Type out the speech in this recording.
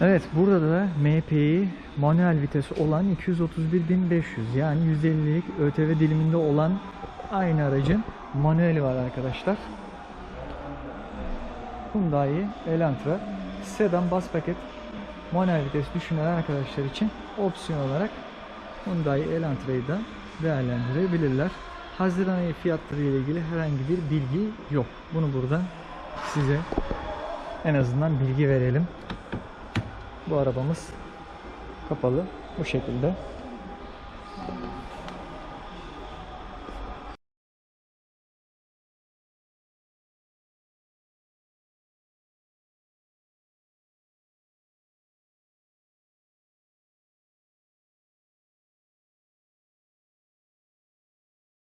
Evet burada da MPI manuel vites olan 231.500 yani 150'lik ÖTV diliminde olan aynı aracın manueli var arkadaşlar. Hyundai Elantra sedan bas paket manuel vites düşünen arkadaşlar için opsiyon olarak Hyundai Elantra'yı da değerlendirebilirler. Haziran ayı fiyatları ile ilgili herhangi bir bilgi yok. Bunu buradan size en azından bilgi verelim. Bu arabamız kapalı bu şekilde.